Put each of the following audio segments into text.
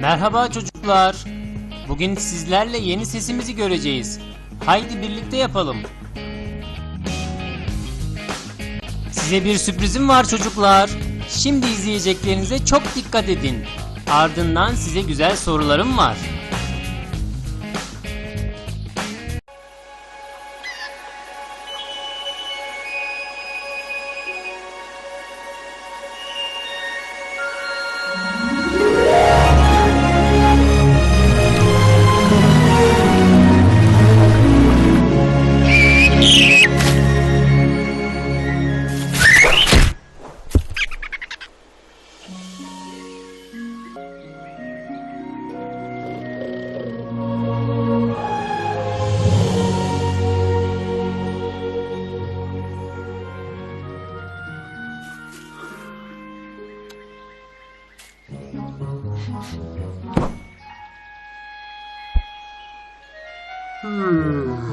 Merhaba çocuklar. Bugün sizlerle yeni sesimizi göreceğiz. Haydi birlikte yapalım. Size bir sürprizim var çocuklar. Şimdi izleyeceklerinize çok dikkat edin. Ardından size güzel sorularım var. Hmm.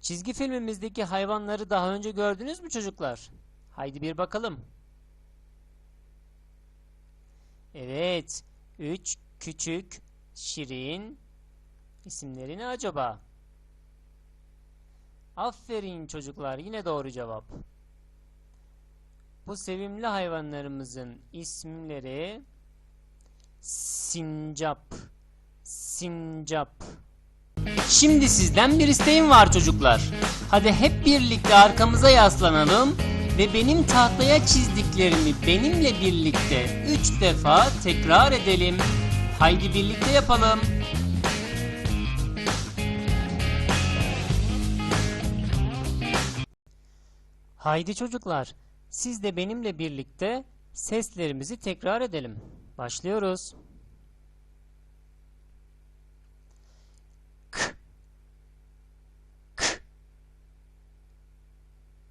Çizgi filmimizdeki hayvanları daha önce gördünüz mü çocuklar? Haydi bir bakalım. Evet, üç küçük şirin isimleri ne acaba? Aferin çocuklar, yine doğru cevap. Bu sevimli hayvanlarımızın isimleri Sincap. Sincap. Şimdi sizden bir isteğim var çocuklar. Hadi hep birlikte arkamıza yaslanalım ve benim tahtaya çizdiklerimi benimle birlikte üç defa tekrar edelim. Haydi birlikte yapalım. Haydi çocuklar, siz de benimle birlikte seslerimizi tekrar edelim. Başlıyoruz.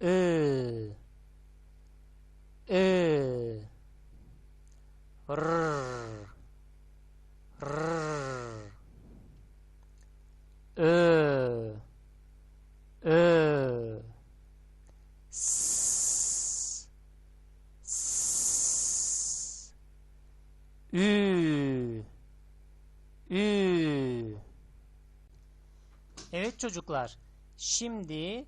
Ö Ö R R Ö Ö S S Ü Ü Evet çocuklar, şimdi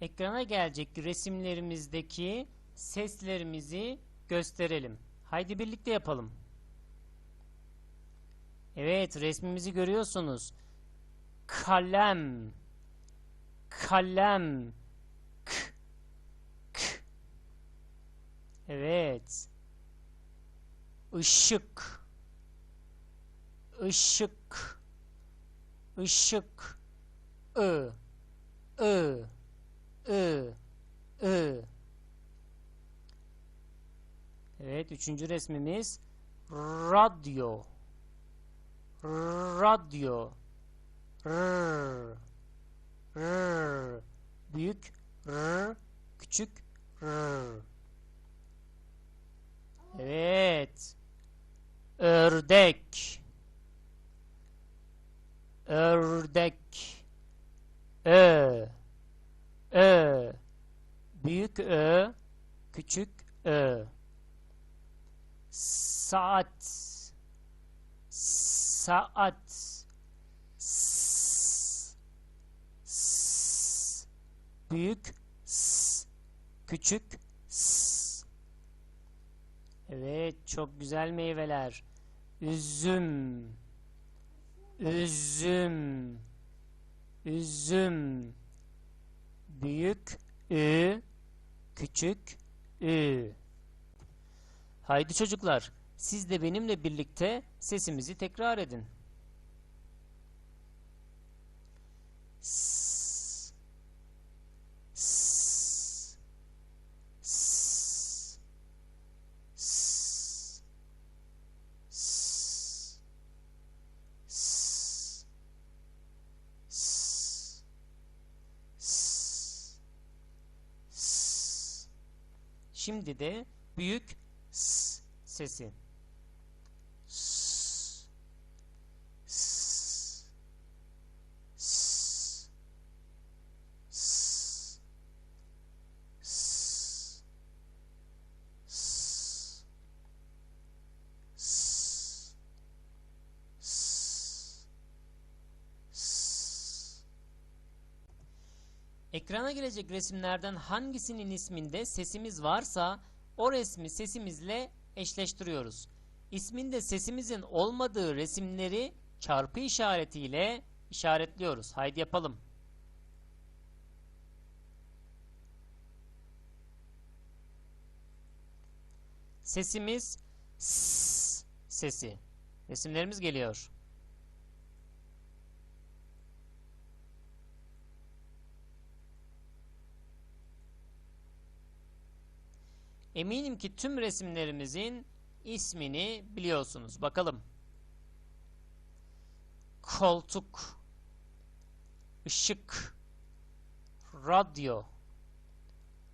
ekrana gelecek resimlerimizdeki seslerimizi gösterelim. Haydi birlikte yapalım. Evet, resmimizi görüyorsunuz. Kalem, kalem, k, k. Evet. Işık, ışık, ışık, ı, ı. I, I. Evet, üçüncü resmimiz radyo. Radyo. R. R. Büyük R. Küçük R. Evet. Ördek. Ördek. Ö. Ö büyük Ö küçük Ö saat. Saat. S, S, büyük S küçük S. Evet çok güzel meyveler. Üzüm. Üzüm üzüm büyük ü, küçük ü. Haydi çocuklar, siz de benimle birlikte sesimizi tekrar edin. S, s, s, s, s, s, s, s, s. Şimdi de büyük s sesi. S, s, s, s, s, s, s, s, s. Ekrana gelecek resimlerden hangisinin isminde sesimiz varsa o resmi sesimizle eşleştiriyoruz. İsminde sesimizin olmadığı resimleri çarpı işaretiyle işaretliyoruz. Haydi yapalım. Sesimiz s sesi. Resimlerimiz geliyor. Eminim ki tüm resimlerimizin ismini biliyorsunuz. Bakalım. Koltuk, ışık, radyo,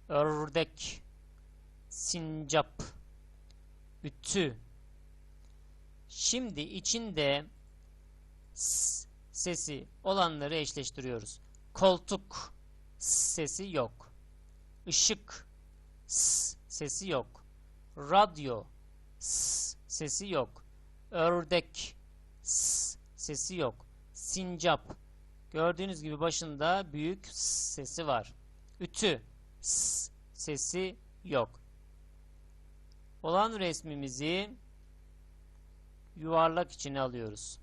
ördek, sincap, ütü. Şimdi içinde s sesi olanları eşleştiriyoruz. Koltuk sesi yok. Işık s sesi yok. Radyo s sesi yok. Ördek s sesi yok. Sincap gördüğünüz gibi başında büyük s sesi var. Ütü s sesi yok. Olan resmimizi yuvarlak içine alıyoruz.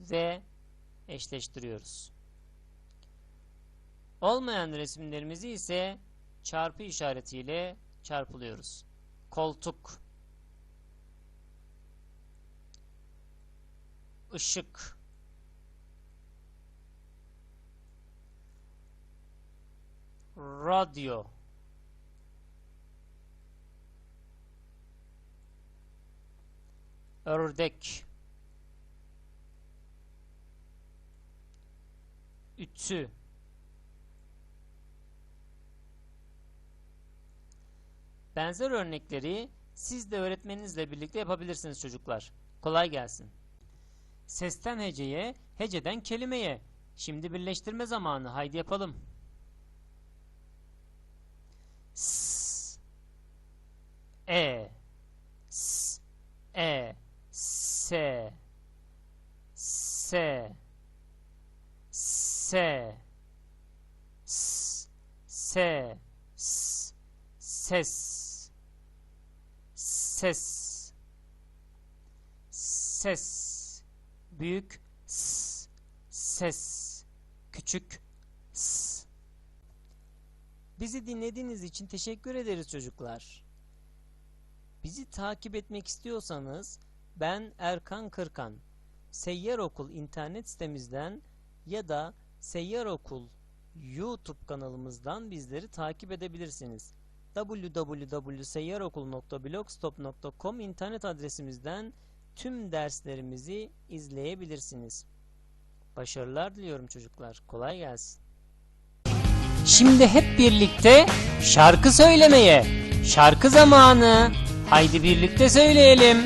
Ve eşleştiriyoruz. Olmayan resimlerimizi ise çarpı işaretiyle çarpılıyoruz. Koltuk, ışık, radyo, ördek, ütü, Benzer örnekleri siz de öğretmeninizle birlikte yapabilirsiniz çocuklar. Kolay gelsin. Sesten heceye, heceden kelimeye. Şimdi birleştirme zamanı. Haydi yapalım. S, e, s, e, se, se, s, se, s, ses ses ses büyük s ses küçük s. Bizi dinlediğiniz için teşekkür ederiz çocuklar. Bizi takip etmek istiyorsanız ben Erkan Kırkan. Seyyar Okul internet sitemizden ya da Seyyar Okul YouTube kanalımızdan bizleri takip edebilirsiniz www.seyyarokul.blogspot.com internet adresimizden tüm derslerimizi izleyebilirsiniz. Başarılar diliyorum çocuklar. Kolay gelsin. Şimdi hep birlikte şarkı söylemeye. Şarkı zamanı. Haydi birlikte söyleyelim.